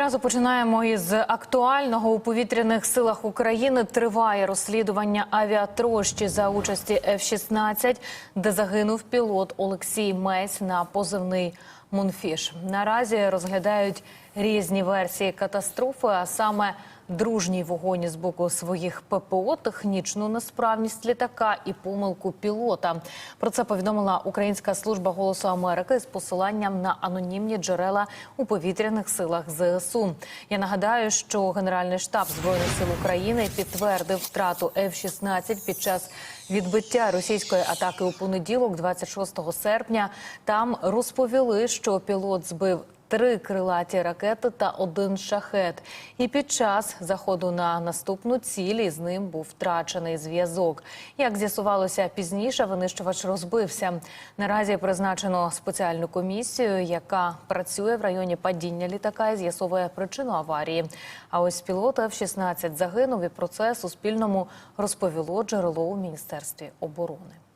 Відразу починаємо із актуального у повітряних силах України. Триває розслідування авіатрощі за участі F-16, де загинув пілот Олексій Мець на позивний Мунфіш. Наразі розглядають різні версії катастрофи, а саме дружній вогонь з боку своїх ППО, технічну несправність літака і помилку пілота. Про це повідомила Українська служба голосу Америки з посиланням на анонімні джерела у повітряних силах ЗСУ. Я нагадаю, що Генеральний штаб збройних сил України підтвердив втрату F-16 під час відбиття російської атаки у понеділок, 26 серпня. Там розповіли, що пілот збив три крилаті ракети та один шахет. І під час заходу на наступну ціль із ним був втрачений зв'язок. Як з'ясувалося пізніше, винищувач розбився. Наразі призначено спеціальну комісію, яка працює в районі падіння літака і з'ясовує причину аварії. А ось пілот F-16 загинув і про це Суспільному розповіло джерело у міністерстві оборони.